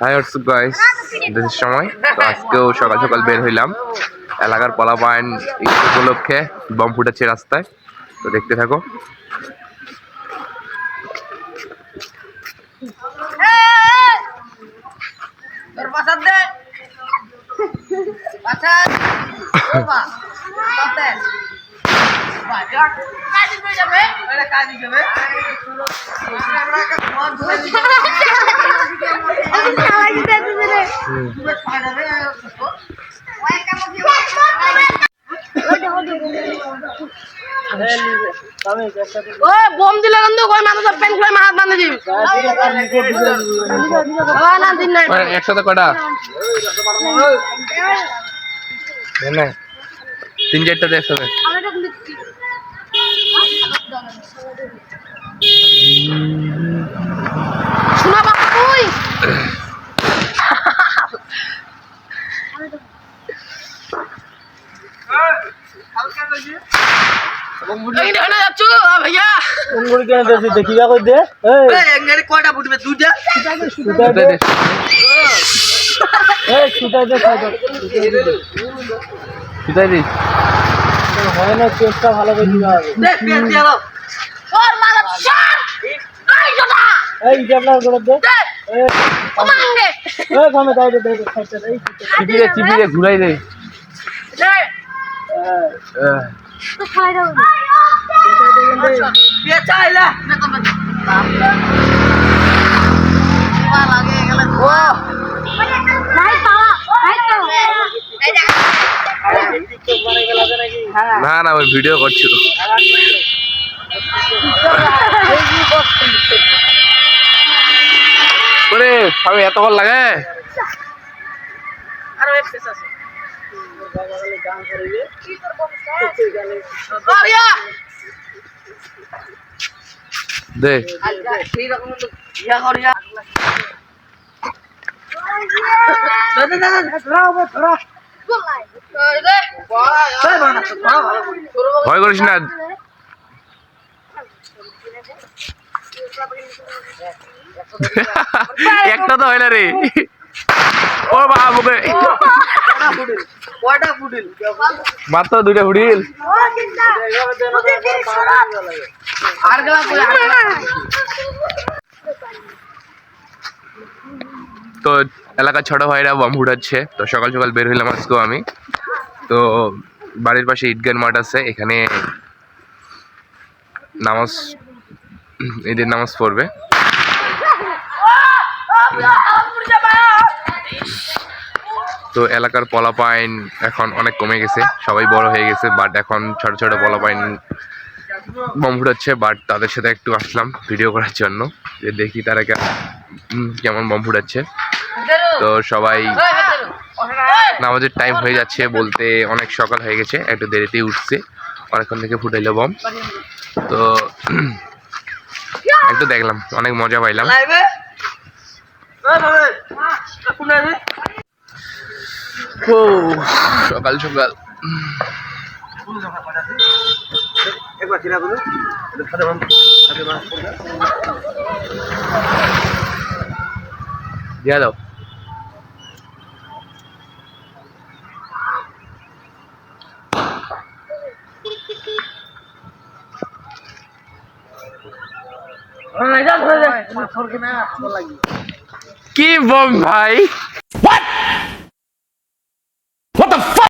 High হটস guys দেশের সময় তো আজকেও সকাল সকাল বের হইলাম। এলাকার পলাপায়ন উপলক্ষে বম ফুটাচ্ছে রাস্তায়। তো দেখতে থাকো। দে। বোম দিলে কিন্তু কই পেন দিবি। না দিন নাই। একসাথে কটা না তিন চারটাতে একসাথে। শোনা বাবা তুই দে। ফুটবে? দুইটা। সুতা দে। এই সুতা দে খাই দে। কোথায় দিস হয় না চেষ্টা ভালো করে দিতে ওর মারা শাট এই জোটা এই জাবলা করে দে দে এই মাঙ্গে এই খামে দাও দে দে খাইতে এই। চিপিয়ে চিপিয়ে ঘুরাই দে হ্যাঁ। তো খাই দাও না তো লাগে গেলে নাই পাওয়া নাই পাওয়া না না ওই ভিডিও করছিল ওরে আমি এত ভালো লাগে? আরও এক পেস আছে। গান করিবে দে। সেই রকম ইয়া করিয়া ভয় করিস না। একটা তো হয় না রে। ও কয়টা ফুটিল মাত্র দুইটা ফুটিল। তো এলাকার ছোট ভাইরা বম ফুটাচ্ছে। তো সকাল সকাল বের হইলাম আজকেও আমি। তো বাড়ির পাশে ঈদগান মাঠ আছে। এখানে নামাজ, ঈদের নামাজ পড়বে। তো এলাকার পলাপাইন এখন অনেক কমে গেছে, সবাই বড় হয়ে গেছে বাট এখন ছোট ছোট পলাপাইন বম ফুটাচ্ছে বাট তাদের সাথে একটু আসলাম ভিডিও করার জন্য, যে দেখি তারা কেমন বম ফুটাচ্ছে। তো সবাই নামাজের টাইম হয়ে যাচ্ছে বলতে অনেক সকাল হয়ে গেছে, একটু দেরিতেই উঠছে। অনেকক্ষণ থেকে ফুটাইলো বম তো একটু দেখলাম অনেক মজা পাইলাম। সকাল সকাল। দিয়া দাও না যা ধরে দে সরকে না ভালো লাগি কি বম ভাই?